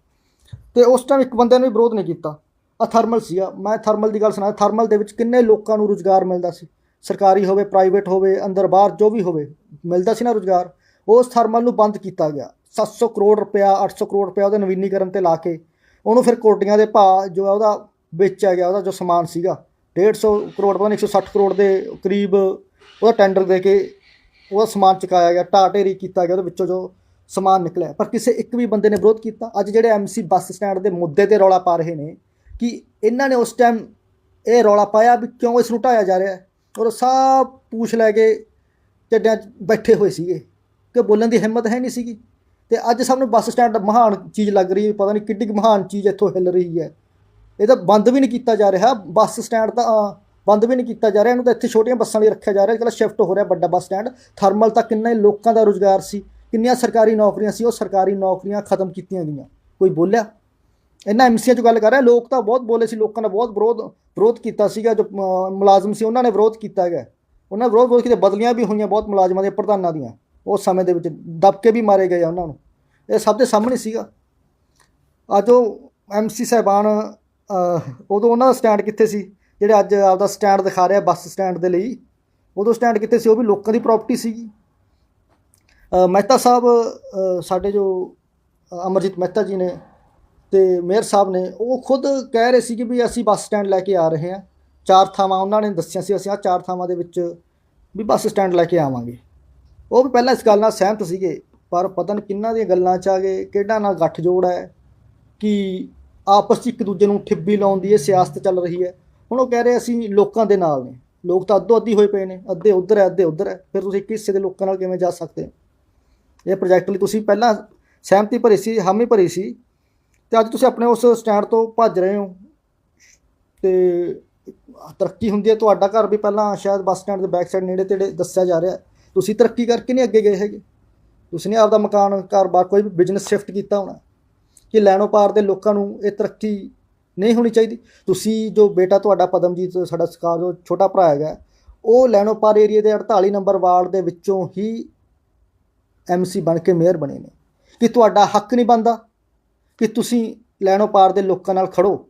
ਤੇ ਉਸ ਟਾਈਮ ਇੱਕ ਬੰਦੇ ਨੇ ਵੀ ਵਿਰੋਧ ਨਹੀਂ ਕੀਤਾ। ਆ ਥਰਮਲ ਸੀਗਾ ਮੈਂ ਥਰਮਲ ਦੀ ਗੱਲ ਸੁਣਾ, ਥਰਮਲ ਦੇ ਵਿੱਚ ਕਿੰਨੇ ਲੋਕਾਂ ਨੂੰ ਰੁਜ਼ਗਾਰ ਮਿਲਦਾ ਸੀ। ਸਰਕਾਰੀ ਹੋਵੇ ਪ੍ਰਾਈਵੇਟ ਹੋਵੇ, ਅੰਦਰ ਬਾਹਰ ਜੋ ਵੀ ਹੋਵੇ, ਮਿਲਦਾ ਸੀ ਨਾ ਰੁਜ਼ਗਾਰ। ਉਸ ਥਰਮਲ ਨੂੰ ਬੰਦ ਕੀਤਾ ਗਿਆ। 700 ਕਰੋੜ ਰੁਪਇਆ 800 ਕਰੋੜ ਰੁਪਇਆ ਉਹਦੇ ਨਵੀਨੀਕਰਨ ਤੇ ਲਾ ਕੇ ਉਹਨੂੰ ਫਿਰ ਕੋਟੀਆਂ ਦੇ ਭਾਅ ਜੋ ਹੈ ਉਹਦਾ ਵੇਚਿਆ ਗਿਆ, ਉਹਦਾ ਜੋ ਸਮਾਨ ਸੀਗਾ 150 ਕਰੋੜ, ਪਤਾ ਨਹੀਂ 160 ਕਰੋੜ ਦੇ ਕਰੀਬ ਉਹਦਾ ਟੈਂਡਰ ਦੇ ਕੇ ਉਹਦਾ ਸਮਾਨ ਚੁਕਾਇਆ ਗਿਆ, ਢਾਹ ਢੇਰੀ ਕੀਤਾ ਗਿਆ, ਉਹਦੇ ਵਿੱਚੋਂ ਜੋ ਸਮਾਨ ਨਿਕਲਿਆ। ਪਰ ਕਿਸੇ ਇੱਕ ਵੀ ਬੰਦੇ ਨੇ ਵਿਰੋਧ ਕੀਤਾ। ਅੱਜ ਜਿਹੜੇ ਐਮਸੀ ਬੱਸ ਸਟੈਂਡ ਦੇ ਮੁੱਦੇ ਤੇ ਰੌਲਾ ਪਾ ਰਹੇ ਨੇ ਕਿ ਇਹਨਾਂ ਨੇ ਉਸ ਟਾਈਮ ਇਹ ਰੌਲਾ ਪਾਇਆ ਵੀ ਕਿਉਂ ਇਸ ਨੂੰ ਢਾਇਆ ਜਾ ਰਿਹਾ ਹੈ। ਔਰ ਸਭ ਪੂਛ ਲੈ ਕੇ ਚੱਡਿਆਂ 'ਚ ਬੈਠੇ ਹੋਏ ਸੀਗੇ। ਕਿ ਬੋਲਣ ਦੀ ਹਿੰਮਤ ਹੈ ਨਹੀਂ ਸੀਗੀ। ਤੇ ਅੱਜ ਸਾਨੂੰ ਬੱਸ ਸਟੈਂਡ ਮਹਾਨ ਚੀਜ਼ ਲੱਗ ਰਹੀ ਹੈ ਪਤਾ ਨਹੀਂ ਕਿੱਡੀ ਕੁ ਮਹਾਨ ਚੀਜ਼ ਇੱਥੋਂ ਹਿੱਲ ਰਹੀ ਹੈ। ਇਹ ਤਾਂ ਬੰਦ ਵੀ ਨਹੀਂ ਕੀਤਾ ਜਾ ਰਿਹਾ। ਬੱਸ ਸਟੈਂਡ ਤਾਂ ਬੰਦ ਵੀ ਨਹੀਂ ਕੀਤਾ ਜਾ ਰਿਹਾ। ਇਹਨੂੰ ਤਾਂ ਇੱਥੇ ਛੋਟੀਆਂ ਬੱਸਾਂ ਲਈ ਰੱਖਿਆ ਜਾ ਰਿਹਾ। ਜਿਹੜਾ ਸ਼ਿਫਟ ਹੋ ਰਿਹਾ ਵੱਡਾ ਬੱਸ ਸਟੈਂਡ। ਥਰਮਲ ਤਾਂ ਕਿੰਨੇ ਲੋਕਾਂ ਦਾ ਰੁਜ਼ਗਾਰ ਸੀ। ਕਿੰਨੀਆਂ ਸਰਕਾਰੀ ਨੌਕਰੀਆਂ ਸੀ ਉਹ ਸਰਕਾਰੀ ਨੌਕਰੀਆਂ ਖਤਮ ਕੀਤੀਆਂ ਗਈਆਂ। ਕੋਈ ਬੋਲਿਆ? ਇਹਨਾਂ ਐਮਸੀਆਂ 'ਚ ਗੱਲ ਕਰ ਰਿਹਾ। ਲੋਕ ਤਾਂ ਬਹੁਤ ਬੋਲੇ ਸੀ। ਲੋਕਾਂ ਨੇ ਬਹੁਤ ਵਿਰੋਧ ਵਿਰੋਧ ਕੀਤਾ ਸੀਗਾ। ਜੋ ਅਹ, ਮੁਲਾਜ਼ਮ ਸੀ ਉਹਨਾਂ ਨੇ ਵਿਰੋਧ ਕੀਤਾ ਹੈਗਾ। ਉਹਨਾਂ ਨੇ ਵਿਰੋਧ ਵਿਰੋਧ ਕੀਤੇ। ਬਦਲੀਆਂ ਵੀ ਹੋਈਆਂ ਬਹੁਤ ਮੁਲਾਜ਼ਮਾਂ ਦੇ ਪ੍ਰਧਾਨਾਂ ਦੀਆਂ। ਉਸ ਸਮੇਂ ਦੇ ਵਿੱਚ ਦਬਕੇ ਵੀ ਮਾਰੇ ਗਏ ਆ ਉਹਨਾਂ ਨੂੰ। ਇਹ ਸਭ ਦੇ ਸਾਹਮਣੇ ਸੀਗਾ। ਅੱਜ ਉਹ ਐਮਸੀ ਸਾਹਿਬਾਨ ਉਦੋਂ ਉਹਨਾਂ ਦਾ ਸਟੈਂਡ ਕਿੱਥੇ ਸੀ? ਜਿਹੜੇ ਅੱਜ ਆਪਦਾ ਸਟੈਂਡ ਦਿਖਾ ਰਿਹਾ, ਬੱਸ ਸਟੈਂਡ ਦੇ ਲਈ। ਉਦੋਂ ਸਟੈਂਡ ਕਿੱਥੇ ਸੀ? ਉਹ ਵੀ ਲੋਕਾਂ ਦੀ ਪ੍ਰਾਪਰਟੀ ਸੀਗੀ। ਮਹਿਤਾ ਸਾਹਿਬ ਸਾਡੇ ਜੋ ਅਮਰਜੀਤ ਮਹਿਤਾ ਜੀ ਨੇ ਤੇ ਮੇਅਰ ਸਾਹਿਬ ਨੇ, ਉਹ ਖੁਦ ਕਹਿ ਰਹੇ ਸੀ ਕਿ ਵੀ ਅਸੀਂ ਬੱਸ ਸਟੈਂਡ ਲੈ ਕੇ ਆ ਰਹੇ ਹਾਂ। ਚਾਰ ਥਾਵਾਂ ਉਹਨਾਂ ਨੇ ਦੱਸੀਆਂ ਸੀ, ਅਸੀਂ ਆ ਚਾਰ ਥਾਵਾਂ ਦੇ ਵਿੱਚ ਵੀ ਬੱਸ ਸਟੈਂਡ ਲੈ ਕੇ ਆਵਾਂਗੇ। ਉਹ ਵੀ ਪਹਿਲਾਂ ਇਸ ਗੱਲ ਨਾਲ ਸਹਿਮਤ ਸੀਗੇ, ਪਰ ਪਤਾ ਨਹੀਂ ਕਿੰਨਾਂ ਦੀਆਂ ਗੱਲਾਂ 'ਚ ਆ ਗਏ, ਕਿਹੜਾ ਨਾਲ ਗੱਠਜੋੜ ਹੈ, ਕਿ ਆਪਸ 'ਚ ਇੱਕ ਦੂਜੇ ਨੂੰ ਠਿੱਬੀ ਲਾਉਣ ਦੀ ਇਹ ਸਿਆਸਤ ਚੱਲ ਰਹੀ ਹੈ। ਹੁਣ ਉਹ ਕਹਿ ਰਹੇ ਅਸੀਂ ਲੋਕਾਂ ਦੇ ਨਾਲ ਨੇ, ਲੋਕ ਤਾਂ ਅੱਧੋ ਅੱਧੀ ਹੋਏ ਪਏ ਨੇ, ਅੱਧੇ ਉੱਧਰ ਹੈ, ਅੱਧੇ ਉੱਧਰ ਹੈ, ਫਿਰ ਤੁਸੀਂ ਇੱਕ ਦੇ ਲੋਕਾਂ ਨਾਲ ਕਿਵੇਂ ਜਾ ਸਕਦੇ ਹੋ? ਇਹ ਪ੍ਰੋਜੈਕਟ ਲਈ ਤੁਸੀਂ ਪਹਿਲਾਂ ਸਹਿਮਤੀ ਭਰੀ ਸੀ, ਹਾਮੀ ਭਰੀ ਸੀ, ਤੇ ਅੱਜ ਤੁਸੀਂ ਆਪਣੇ ਉਸ ਸਟੈਂਡ ਤੋਂ ਭੱਜ ਰਹੇ ਹੋ। ਤੇ ਤਰੱਕੀ ਹੁੰਦੀ ਹੈ, ਤੁਹਾਡਾ ਘਰ ਵੀ ਪਹਿਲਾਂ ਸ਼ਾਇਦ ਬੱਸ ਸਟੈਂਡ ਦੇ ਬੈਕ ਸਾਈਡ ਨੇੜੇ ਤੇੜੇ ਦੱਸਿਆ ਜਾ ਰਿਹਾ ਹੈ। ਤੁਸੀਂ ਤਰੱਕੀ ਕਰਕੇ ਨਹੀਂ ਅੱਗੇ ਗਏ ਹੈਗੇ। ਤੁਸੀਂ ਨੇ ਆਪਦਾ ਮਕਾਨ ਕਾਰੋਬਾਰ ਕੋਈ ਵੀ ਬਿਜ਼ਨਸ ਸ਼ਿਫਟ ਕੀਤਾ ਹੋਣਾ। ਕਿ ਲੈਣੋ ਪਾਰ ਦੇ ਲੋਕਾਂ ਨੂੰ ਇਹ ਤਰੱਕੀ ਨਹੀਂ ਹੋਣੀ ਚਾਹੀਦੀ। ਤੁਸੀਂ ਜੋ ਬੇਟਾ ਤੁਹਾਡਾ ਪਦਮਜੀਤ, ਸਾਡਾ ਸਕਾਰ, ਜੋ ਛੋਟਾ ਭਰਾ ਹੈਗਾ, ਉਹ ਲੈਣੋ ਪਾਰ ਏਰੀਆ ਦੇ 48 ਨੰਬਰ ਵਾਰਡ ਦੇ ਵਿੱਚੋਂ ਹੀ ਐਮਸੀ ਬਣ ਕੇ ਮੇਅਰ ਬਣੇ ਨੇ। ਕਿ ਤੁਹਾਡਾ ਹੱਕ ਨਹੀਂ ਬਣਦਾ ਕਿ ਤੁਸੀਂ ਲੈਣੋ ਪਾਰ ਦੇ ਲੋਕਾਂ ਨਾਲ ਖੜੋ।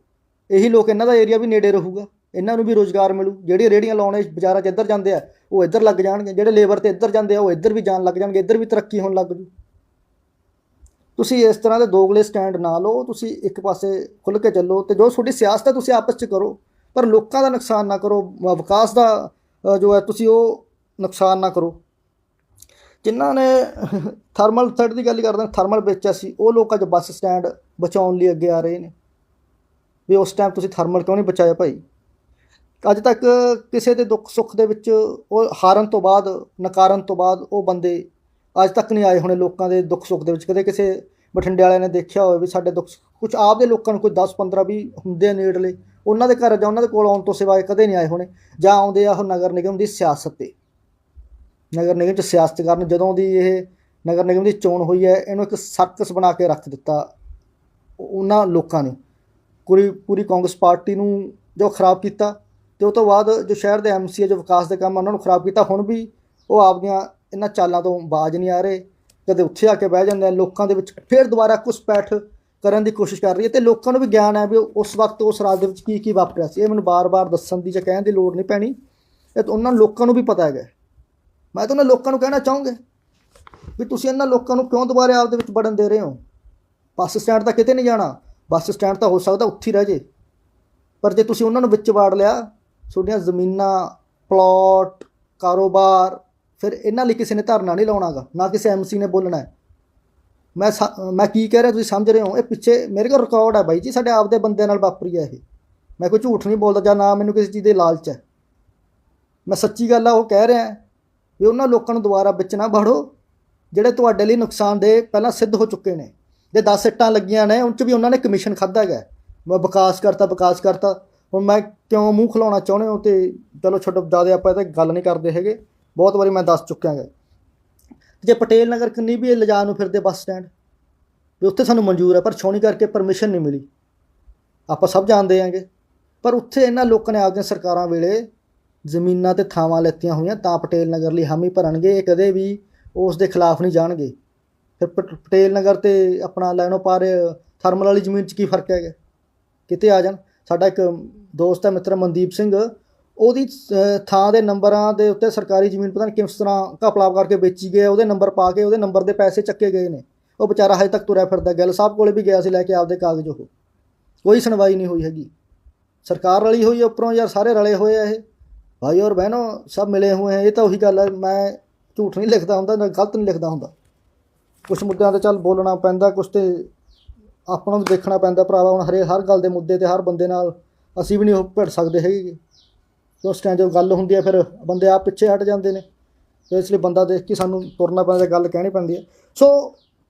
ਇਹੀ ਲੋਕ ਇਹਨਾਂ ਦਾ ਏਰੀਆ ਵੀ ਨੇੜੇ ਰਹੂਗਾ। ਇਹਨਾਂ ਨੂੰ ਵੀ ਰੋਜ਼ਗਾਰ ਮਿਲੂ। ਜਿਹੜੇ ਰੇੜੀਆਂ ਲਾਉਣੇ ਬਾਜ਼ਾਰਾਂ 'ਚ ਇੱਧਰ ਜਾਂਦੇ ਆ, ਉਹ ਇੱਧਰ ਲੱਗ ਜਾਣਗੇ। ਜਿਹੜੇ ਲੇਬਰ ਤੇ ਇੱਧਰ ਜਾਂਦੇ ਆ, ਉਹ ਇੱਧਰ ਵੀ ਜਾਣ ਲੱਗ ਜਾਣਗੇ। ਇੱਧਰ ਵੀ ਤਰੱਕੀ ਹੋਣ ਲੱਗ ਜੂ। ਤੁਸੀਂ ਇਸ ਤਰ੍ਹਾਂ ਦੇ ਦੋਗਲੇ ਸਟੈਂਡ ਨਾ ਲਓ। ਤੁਸੀਂ ਇੱਕ ਪਾਸੇ ਖੁੱਲ ਕੇ ਚੱਲੋ ਤੇ ਜੋ ਤੁਹਾਡੀ ਸਿਆਸਤ ਹੈ, ਤੁਸੀਂ ਆਪਸ 'ਚ ਕਰੋ। ਪਰ ਲੋਕਾਂ ਦਾ ਨੁਕਸਾਨ ਨਾ ਕਰੋ। ਵਿਕਾਸ ਦਾ ਜੋ ਹੈ, ਤੁਸੀਂ ਉਹ ਨੁਕਸਾਨ ਨਾ ਕਰੋ। ਜਿਨ੍ਹਾਂ ਨੇ [LAUGHS] ਥਰਮਲ ਥਰਡ ਦੀ ਗੱਲ ਕਰਦੇ ਥਰਮਲ ਵੇਚਿਆ ਸੀ, ਉਹ ਲੋਕ ਅੱਜ ਬੱਸ ਸਟੈਂਡ ਬਚਾਉਣ ਲਈ ਅੱਗੇ ਆ ਰਹੇ ਨੇ। ਵੀ ਉਸ ਟਾਈਮ ਤੁਸੀਂ ਥਰਮਲ ਕਿਉਂ ਨਹੀਂ ਬਚਾਇਆ ਭਾਈ? ਅੱਜ ਤੱਕ ਕਿਸੇ ਦੇ ਦੁੱਖ ਸੁੱਖ ਦੇ ਵਿੱਚ ਉਹ ਹਾਰਨ ਤੋਂ ਬਾਅਦ, ਨਕਾਰਨ ਤੋਂ ਬਾਅਦ ਉਹ ਬੰਦੇ ਅੱਜ ਤੱਕ ਨਹੀਂ ਆਏ ਹੋਣੇ ਲੋਕਾਂ ਦੇ ਦੁੱਖ ਸੁੱਖ ਦੇ ਵਿੱਚ। ਕਦੇ ਕਿਸੇ ਬਠਿੰਡੇ ਵਾਲਿਆਂ ਨੇ ਦੇਖਿਆ ਹੋਵੇ ਵੀ ਸਾਡੇ ਦੁੱਖ ਕੁਝ ਆਪ ਦੇ ਲੋਕਾਂ ਨੂੰ ਕੋਈ 10 15 ਵੀ ਹੁੰਦੇ ਆ ਨੇੜਲੇ, ਉਹਨਾਂ ਦੇ ਘਰ ਜਾਂ ਉਹਨਾਂ ਦੇ ਕੋਲ ਆਉਣ ਤੋਂ ਸਿਵਾਏ ਕਦੇ ਨਹੀਂ ਆਏ ਹੋਣੇ, ਜਾਂ ਆਉਂਦੇ ਆ ਉਹ ਨਗਰ ਨਿਗਮ ਦੀ ਸਿਆਸਤ ਤੇ। ਨਗਰ ਨਿਗਮ ਚ ਸਿਆਸਤ ਕਰਨ ਜਦੋਂ ਦੀ ਇਹ ਨਗਰ ਨਿਗਮ ਦੀ ਚੋਣ ਹੋਈ ਹੈ, ਇਹਨੂੰ ਇੱਕ ਸਰਕਸ ਬਣਾ ਕੇ ਰੱਖ ਦਿੱਤਾ ਉਹਨਾਂ ਲੋਕਾਂ ਨੇ। ਪੂਰੀ ਪੂਰੀ ਕਾਂਗਰਸ ਪਾਰਟੀ ਨੂੰ ਜੋ ਖਰਾਬ ਕੀਤਾ ਤੇ ਉਹ ਤੋਂ ਬਾਅਦ ਜੋ ਸ਼ਹਿਰ ਦੇ ਐਮਸੀਏ ਜੋ ਵਿਕਾਸ ਦੇ ਕੰਮ ਉਹਨਾਂ ਨੂੰ ਖਰਾਬ ਕੀਤਾ, ਹੁਣ ਵੀ ਉਹ ਆਪਦੀਆਂ ਇਹਨਾਂ ਚਾਲਾਂ ਤੋਂ ਬਾਜ ਨਹੀਂ ਆ ਰਹੇ। ਕਦੇ ਉੱਥੇ ਆ ਕੇ ਬਹਿ ਜਾਂਦੇ ਲੋਕਾਂ ਦੇ ਵਿੱਚ ਫਿਰ ਦੁਬਾਰਾ ਘੁਸਪੈਠ ਕਰਨ ਦੀ ਕੋਸ਼ਿਸ਼ ਕਰ ਰਹੀ ਹੈ ਤੇ ਲੋਕਾਂ ਨੂੰ ਵੀ ਗਿਆਨ ਹੈ ਵੀ ਉਸ ਵਕਤ ਉਸ ਰਾਜ ਦੇ ਵਿੱਚ ਕੀ ਕੀ ਵਾਪਰਿਆ ਸੀ। ਇਹ ਮੈਨੂੰ ਬਾਰ-ਬਾਰ ਦੱਸਣ ਦੀ ਜਾਂ ਕਹਿਣ ਦੀ ਲੋੜ ਨਹੀਂ ਪੈਣੀ। ਇਹ ਤਾਂ ਉਹਨਾਂ ਲੋਕਾਂ ਨੂੰ ਵੀ ਪਤਾ ਹੈਗਾ। ਮੈਂ ਤਾਂ ਉਹਨਾਂ ਲੋਕਾਂ ਨੂੰ ਕਹਿਣਾ ਚਾਹੂੰਗਾ ਵੀ ਤੁਸੀਂ ਇਹਨਾਂ ਲੋਕਾਂ ਨੂੰ ਕਿਉਂ ਦੁਬਾਰਾ ਆਪ ਦੇ ਵਿੱਚ ਵੜਨ ਦੇ ਰਹੇ ਹੋ? ਬੱਸ ਸਟੈਂਡ ਤਾਂ ਕਿਤੇ ਨਹੀਂ ਜਾਣਾ। ਬੱਸ ਸਟੈਂਡ ਤਾਂ ਹੋ ਸਕਦਾ ਉੱਥੇ ਹੀ ਰਹਿ ਜੇ। ਪਰ ਜੇ ਤੁਸੀਂ ਉਹਨਾਂ ਨੂੰ ਵਿੱਚ ਵਾੜ ਲਿਆ ਤੁਹਾਡੀਆਂ ਜ਼ਮੀਨਾਂ ਪਲਾਟ ਕਾਰੋਬਾਰ, ਫਿਰ ਇਹਨਾਂ ਲਈ ਕਿਸੇ ਨੇ ਧਰਨਾ ਨਹੀਂ ਲਾਉਣਾਗਾ, ਨਾ ਕਿਸੇ ਐਮਸੀ ਨੇ ਬੋਲਣਾ ਹੈ। ਮੈਂ ਸ- ਮੈਂ ਕੀ ਕਹਿ ਰਿਹਾ ਤੁਸੀਂ ਸਮਝ ਰਹੇ ਹੋ? ਇਹ ਪਿੱਛੇ ਮੇਰੇ ਕੋਲ ਰਿਕਾਰਡ ਹੈ ਬਾਈ ਜੀ, ਸਾਡੇ ਆਪਦੇ ਬੰਦਿਆਂ ਨਾਲ ਵਾਪਰੀ ਹੈ ਇਹ। ਮੈਂ ਕੋਈ ਝੂਠ ਨਹੀਂ ਬੋਲਦਾ ਜਾਂ ਨਾ ਮੈਨੂੰ ਕਿਸੇ ਚੀਜ਼ ਦੇ ਲਾਲਚ ਹੈ। ਮੈਂ ਸੱਚੀ ਗੱਲ ਆ, ਉਹ ਕਹਿ ਰਿਹਾ ਵੀ ਉਹਨਾਂ ਲੋਕਾਂ ਨੂੰ ਦੁਬਾਰਾ ਵਿੱਚ ਨਾ ਵੜੋ, ਜਿਹੜੇ ਤੁਹਾਡੇ ਲਈ ਨੁਕਸਾਨਦੇਹ ਪਹਿਲਾਂ ਸਿੱਧ ਹੋ ਚੁੱਕੇ ਨੇ। ਜੇ 10 ਇੱਟਾਂ ਲੱਗੀਆਂ ਨੇ ਉਹਨਾਂ 'ਚ ਵੀ ਉਹਨਾਂ ਨੇ ਕਮਿਸ਼ਨ ਖਾਦਾ ਹੈਗਾ ਮੈਂ ਵਿਕਾਸ ਕਰਤਾ ਵਿਕਾਸ ਕਰਤਾ। ਹੁਣ ਮੈਂ ਕਿਉਂ ਮੂੰਹ ਖਲਾਉਣਾ ਚਾਹੁੰਦੇ ਹੋ ਤੇ ਚਲੋ ਛੱਡੋ ਜ਼ਿਆਦਾ ਆਪਾਂ ਇਹ ਤਾਂ ਗੱਲ ਨਹੀਂ ਕਰਦੇ ਹੈਗੇ। ਬਹੁਤ ਵਾਰੀ ਮੈਂ ਦੱਸ ਚੁੱਕਿਆ ਹਾਂ ਜੇ ਪਟੇਲ ਨਗਰ ਕਿੰਨੀ ਵੀ ਇਹ ਲਿਜਾ ਨੂੰ ਫਿਰਦੇ ਬੱਸ ਸਟੈਂਡ, ਵੀ ਉੱਥੇ ਸਾਨੂੰ ਮਨਜ਼ੂਰ ਹੈ, ਪਰ ਛੋਣੀ ਕਰਕੇ ਪਰਮਿਸ਼ਨ ਨਹੀਂ ਮਿਲੀ। ਆਪਾਂ ਸਭ ਜਾਣਦੇ ਆਂਗੇ ਪਰ ਉੱਥੇ ਇਹਨਾਂ ਲੋਕਾਂ ਨੇ ਆਪਦੀਆਂ ਸਰਕਾਰਾਂ ਵੇਲੇ ਜ਼ਮੀਨਾਂ ਤੇ ਥਾਵਾਂ ਲੈਤੀਆਂ ਹੋਈਆਂ, ਤਾਂ ਪਟੇਲ ਨਗਰ ਲਈ ਹਾਮੀ ਭਰਨਗੇ, ਇਹ ਕਦੇ ਵੀ ਉਸ ਦੇ ਖਿਲਾਫ ਨਹੀਂ ਜਾਣਗੇ। ਫਿਰ ਪਟ- ਪਟੇਲ ਨਗਰ ਤੇ ਆਪਣਾ ਲੈਣੋ ਪਾਰ ਥਰਮਲ ਵਾਲੀ ਜ਼ਮੀਨ 'ਚ ਕੀ ਫ਼ਰਕ ਹੈਗਾ? ਕਿਤੇ ਆ ਜਾਣ। ਸਾਡਾ ਇੱਕ ਦੋਸਤ ਹੈ ਮਿੱਤਰ ਮਨਦੀਪ ਸਿੰਘ। ਉਹਦੀ ਥਾਂ ਦੇ ਨੰਬਰਾਂ ਦੇ ਉੱਤੇ ਸਰਕਾਰੀ ਜ਼ਮੀਨ ਪਤਾ ਨਹੀਂ ਕਿਸ ਤਰ੍ਹਾਂ ਘਪਲਾਪ ਕਰਕੇ ਵੇਚੀ ਗਈ ਉਹਦੇ ਨੰਬਰ ਪਾ ਕੇ ਉਹਦੇ ਨੰਬਰ ਦੇ ਪੈਸੇ ਚੱਕੇ ਗਏ ਨੇ। ਉਹ ਵਿਚਾਰਾ ਹਜੇ ਤੱਕ ਤੁਰਿਆ ਫਿਰਦਾ। ਗਿੱਲ ਸਾਹਿਬ ਕੋਲੇ ਵੀ ਗਿਆ ਸੀ ਲੈ ਕੇ ਆਪਦੇ ਕਾਗਜ਼ ਉਹ। ਕੋਈ ਸੁਣਵਾਈ ਨਹੀਂ ਹੋਈ ਹੈਗੀ। ਸਰਕਾਰ ਰਲੀ ਹੋਈ ਉੱਪਰੋਂ ਯਾਰ, ਸਾਰੇ ਰਲੇ ਹੋਏ ਆ ਇਹ। ਭਾਈ ਔਰ ਬਹਿਨੋ ਸਭ ਮਿਲੇ ਹੋਏ ਹੈ ਇਹ ਤਾਂ ਉਹੀ ਗੱਲ ਹੈ, ਮੈਂ ਝੂਠ ਨਹੀਂ ਲਿਖਦਾ ਹੁੰਦਾ, ਨਾ ਗਲਤ ਨਹੀਂ ਲਿਖਦਾ ਹੁੰਦਾ। ਕੁਝ ਮੁੱਦਿਆਂ ਤੇ ਚੱਲ ਬੋਲਣਾ ਪੈਂਦਾ ਕੁਝ ਤੇ ਆਪਾਂ ਨੂੰ ਦੇਖਣਾ ਪੈਂਦਾ ਭਰਾਵਾ। ਹੁਣ ਹਰੇ, ਹਰ ਗੱਲ ਦੇ ਮੁੱਦੇ ਤੇ ਹਰ ਬੰਦੇ ਨਾਲ ਅਸੀਂ ਵੀ ਨਹੀਂ ਉਹ ਭਿੜ ਸਕਦੇ ਹੈਗੇ ਤੇ ਉਸ ਟਾਈਮ ਜਦੋਂ ਗੱਲ ਹੁੰਦੀ ਹੈ, ਫਿਰ ਬੰਦੇ ਆਪ ਪਿੱਛੇ ਹਟ ਜਾਂਦੇ ਨੇ। ਤੇ ਇਸ ਲਈ ਬੰਦਾ ਦੇਖ ਕੇ ਸਾਨੂੰ ਤੁਰਨਾ ਪੈਂਦਾ ਗੱਲ ਕਹਿਣੀ ਪੈਂਦੀ ਹੈ। ਸੋ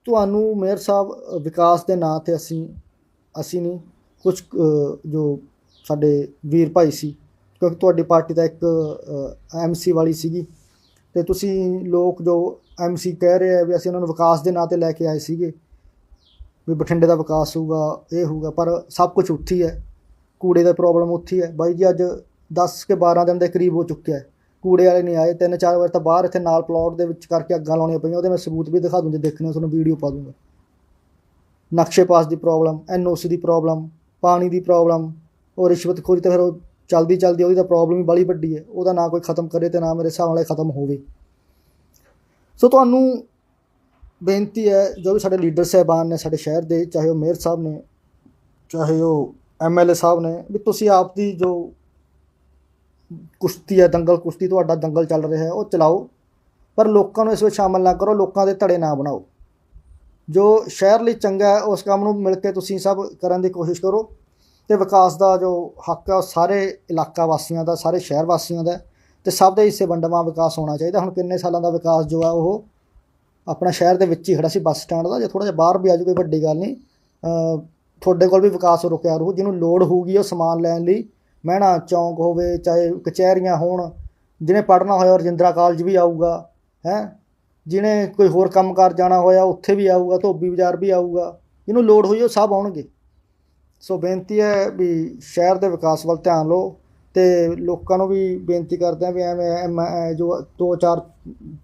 ਤੁਹਾਨੂੰ ਮੇਅਰ ਸਾਹਿਬ, ਵਿਕਾਸ ਦੇ ਨਾਂ ਤੇ ਅਸੀਂ ਅਸੀਂ ਨਹੀਂ ਕੁਝ ਜੋ ਸਾਡੇ ਵੀਰ ਭਾਈ ਸੀ, ਕਿਉਂਕਿ ਤੁਹਾਡੀ ਪਾਰਟੀ ਦਾ ਇੱਕ ਐਮਸੀ ਵਾਲੀ ਸੀਗੀ। ਤੇ ਤੁਸੀਂ ਲੋਕ ਜੋ ਐਮਸੀ ਕਹਿ ਰਹੇ ਆ ਵੀ ਅਸੀਂ ਉਹਨਾਂ ਨੂੰ ਵਿਕਾਸ ਦੇ ਨਾਂ ਤੇ ਲੈ ਕੇ ਆਏ ਸੀਗੇ। ਵੀ ਬਠਿੰਡੇ ਦਾ ਵਿਕਾਸ ਹੋਊਗਾ, ਇਹ ਹੋਊਗਾ, ਪਰ ਸਭ ਕੁਝ ਉੱਥੇ ਹੀ ਹੈ। ਕੂੜੇ ਦਾ ਪ੍ਰੋਬਲਮ ਉੱਥੇ ਹੀ ਹੈ। ਬਾਈ ਜੀ, ਅੱਜ 10 ਕੇ 12 ਦਿਨ ਦੇ ਕਰੀਬ ਹੋ ਚੁੱਕਿਆ ਹੈ। ਕੂੜੇ ਵਾਲੇ ਨਹੀਂ ਆਏ। ਤਿੰਨ ਚਾਰ ਵਾਰ ਤਾਂ ਬਾਹਰ ਇੱਥੇ ਨਾਲ ਪਲਾਟ ਦੇ ਵਿੱਚ ਕਰਕੇ ਅੱਗਾਂ ਲਾਉਣੀਆਂ ਪਈਆਂ। ਉਹਦੇ ਮੈਂ ਸਬੂਤ ਵੀ ਦਿਖਾ ਦੂੰ, ਜੇ ਦੇਖਣੇ ਹੋ, ਤੁਹਾਨੂੰ ਵੀਡੀਓ ਪਾ ਦੂੰਗਾ। ਨਕਸ਼ੇ ਪਾਸ ਦੀ ਪ੍ਰੋਬਲਮ ਐਨਓਸੀ ਦੀ ਪ੍ਰੋਬਲਮ ਪਾਣੀ ਦੀ ਪ੍ਰੋਬਲਮ ਉਹ ਰਿਸ਼ਵਤਖੋਰੀ ਤਾਂ ਫਿਰ ਉਹ ਚਲਦੀ ਚਲਦੀ ਉਹਦੀ ਤਾਂ ਪ੍ਰੋਬਲਮ ਹੀ ਬੜੀ ਵੱਡੀ ਹੈ। ਉਹਦਾ ਨਾ ਕੋਈ ਖਤਮ ਕਰੇ ਤੇ ਨਾ ਮੇਰੇ ਹਿਸਾਬ ਨਾਲ ਖਤਮ ਹੋਵੇ। ਸੋ ਤੁਹਾਨੂੰ ਬੇਨਤੀ ਹੈ, ਜੋ ਵੀ ਸਾਡੇ ਲੀਡਰ ਸਾਹਿਬਾਨ ਨੇ ਸਾਡੇ ਸ਼ਹਿਰ ਦੇ, ਚਾਹੇ ਉਹ ਮੇਅਰ ਸਾਹਿਬ ਨੇ, ਚਾਹੇ ਉਹ ਐਮਐਲਏ ਸਾਹਿਬ ਨੇ ਵੀ ਤੁਸੀਂ ਆਪ ਦੀ ਜੋ ਕੁਸ਼ਤੀ ਹੈ, ਦੰਗਲ ਕੁਸ਼ਤੀ ਤੁਹਾਡਾ ਦੰਗਲ ਚੱਲ ਰਿਹਾ ਹੈ, ਉਹ ਚਲਾਓ। ਪਰ ਲੋਕਾਂ ਨੂੰ ਇਸ ਵਿੱਚ ਸ਼ਾਮਲ ਨਾ ਕਰੋ, ਲੋਕਾਂ ਦੇ ਧੜੇ ਨਾ ਬਣਾਓ। ਜੋ ਸ਼ਹਿਰ ਲਈ ਚੰਗਾ ਹੈ, ਉਸ ਕੰਮ ਨੂੰ ਮਿਲ ਕੇ ਤੁਸੀਂ ਸਭ ਕਰਨ ਦੀ ਕੋਸ਼ਿਸ਼ ਕਰੋ। ਤੇ ਵਿਕਾਸ ਦਾ ਜੋ ਹੱਕ ਹੈ, ਉਹ ਸਾਰੇ ਇਲਾਕਾ ਵਾਸੀਆਂ ਦਾ, ਸਾਰੇ ਸ਼ਹਿਰ ਵਾਸੀਆਂ ਦਾ ਹੈ। ਤੇ ਸਭ ਦੇ ਹਿੱਸੇ ਵੰਡਵਾਂ ਵਿਕਾਸ ਹੋਣਾ ਚਾਹੀਦਾ। ਹੁਣ ਕਿੰਨੇ ਸਾਲਾਂ ਦਾ ਵਿਕਾਸ ਜੋ ਹੈ, ਉਹ ਆਪਣਾ ਸ਼ਹਿਰ ਦੇ ਵਿੱਚ ਹੀ ਖੜਾ ਸੀ, ਬੱਸ ਸਟੈਂਡ ਦਾ। ਜੇ ਥੋੜਾ ਜਿਹਾ ਬਾਹਰ ਵੀ ਆ ਜਾਊ ਕੋਈ ਵੱਡੀ ਗੱਲ ਨਹੀਂ। ਤੁਹਾਡੇ ਕੋਲ ਵੀ ਵਿਕਾਸ ਰੁਕਿਆ ਰਹੂ, ਜਿਹਨੂੰ ਲੋੜ ਹੋਊਗੀ ਉਹ ਸਮਾਨ ਲੈਣ ਲਈ ਮਹਿਣਾ ਚੌਂਕ ਹੋਵੇ, ਚਾਹੇ ਕਚਹਿਰੀਆਂ ਹੋਣ, ਜਿਹਨੇ ਪੜ੍ਹਨਾ ਹੋਇਆ ਰਜਿੰਦਰਾ ਕਾਲਜ ਵੀ ਆਊਗਾ, ਹੈ? ਜਿਹਨੇ ਕੋਈ ਹੋਰ ਕੰਮ ਕੰਮਕਾਰ ਜਾਣਾ ਹੋਇਆ, ਉੱਥੇ ਵੀ ਆਊਗਾ, ਧੋਬੀ ਬਾਜ਼ਾਰ ਵੀ ਆਊਗਾ, ਜਿਹਨੂੰ ਲੋੜ ਹੋਈ ਉਹ ਸਭ ਆਉਣਗੇ। ਸੋ ਬੇਨਤੀ ਹੈ ਵੀ ਸ਼ਹਿਰ ਦੇ ਵਿਕਾਸ ਵੱਲ ਧਿਆਨ ਲਓ ਤੇ ਲੋਕਾਂ ਨੂੰ ਵੀ ਬੇਨਤੀ ਕਰਦੇ ਆ ਵੀ ਐਵੇਂ ਐਮ- ਐ, ਜੋ 2 4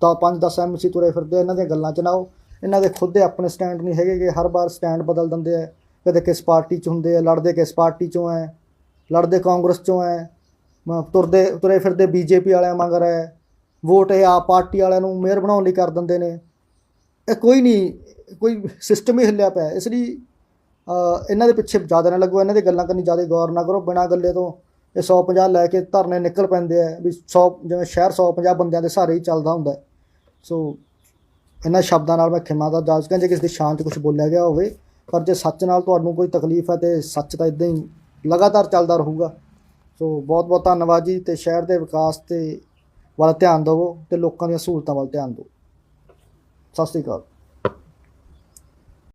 ਤਾਂ 5 10 ਐਮਸੀ ਤੁਰੇ ਫਿਰਦੇ ਇਹਨਾਂ ਦੀਆਂ ਗੱਲਾਂ ਚ ਨਾ ਇਹਨਾਂ ਦੇ ਖੁਦ ਦੇ ਆਪਣੇ ਸਟੈਂਡ ਨਹੀਂ ਹੈਗੇ ਕਿ ਹਰ ਵਾਰ ਸਟੈਂਡ ਬਦਲ ਦਿੰਦੇ ਆ। ਕਦੇ ਕਿਸ ਪਾਰਟੀ 'ਚ ਹੁੰਦੇ ਆ, ਲੜਦੇ ਕਿਸ ਪਾਰਟੀ 'ਚੋਂ ਐ, ਲੜਦੇ ਕਾਂਗਰਸ 'ਚੋਂ ਐ ਤੁਰਦੇ, ਤੁਰੇ ਫਿਰਦੇ ਬੀਜੇਪੀ ਵਾਲਿਆਂ ਮੰਗ ਰਿਹਾ ਵੋਟ ਇਹ ਆਪ ਪਾਰਟੀ ਵਾਲਿਆਂ ਨੂੰ ਮੇਅਰ ਬਣਾਉਣ ਲਈ ਕਰ ਦਿੰਦੇ ਨੇ। ਇਹ ਕੋਈ ਨਹੀਂ, ਕੋਈ ਸਿਸਟਮ ਹੀ ਹਿੱਲਿਆ ਪਿਆ, ਇਸ ਲਈ ਇਹਨਾਂ ਦੇ ਪਿੱਛੇ ਜ਼ਿਆਦਾ ਨਾ ਲੱਗੋ, ਇਹਨਾਂ ਦੀ ਗੱਲਾਂ ਕਰਨੀ ਜ਼ਿਆਦਾ ਗੌਰ ਨਾ ਕਰੋ, ਬਿਨਾਂ ਗੱਲੇ ਤੋਂ ਇਹ 150 ਲੈ ਕੇ ਧਰਨੇ ਨਿਕਲ ਪੈਂਦੇ ਆ ਵੀ 100 ਜਿਵੇਂ ਸ਼ਹਿਰ 150 ਬੰਦਿਆਂ ਦੇ ਸਾਰੇ ਹੀ ਚੱਲਦਾ ਹੁੰਦਾ ਸੋ, ਇਹਨਾਂ ਸ਼ਬਦਾਂ ਨਾਲ ਮੈਂ ਖਿਮਾ ਦਾ ਜਾਚਕਾਂ ਕਹਿੰਦੇ ਕਿਸੇ ਦੀ ਸ਼ਾਂਤ 'ਚ ਕੁਝ ਬੋਲਿਆ ਗਿਆ ਹੋਵੇ। ਪਰ ਜੇ ਸੱਚ ਨਾਲ ਤੁਹਾਨੂੰ ਕੋਈ ਤਕਲੀਫ ਹੈ ਤੇ ਸੱਚ ਤਾਂ ਇਦਾਂ ਹੀ ਲਗਾਤਾਰ ਚੱਲਦਾ ਰਹੂਗਾ। ਸੋ ਬਹੁਤ ਬਹੁਤ ਧੰਨਵਾਦ ਜੀ ਤੇ ਸ਼ਹਿਰ ਦੇ ਵਿਕਾਸ ਤੇ ਵੱਲ ਧਿਆਨ ਦਿਵੋ ਤੇ ਲੋਕਾਂ ਦੀਆਂ ਸਹੂਲਤਾਂ ਵੱਲ ਧਿਆਨ ਦਿਓ। ਸਤਿ ਸ਼੍ਰੀ ਅਕਾਲ।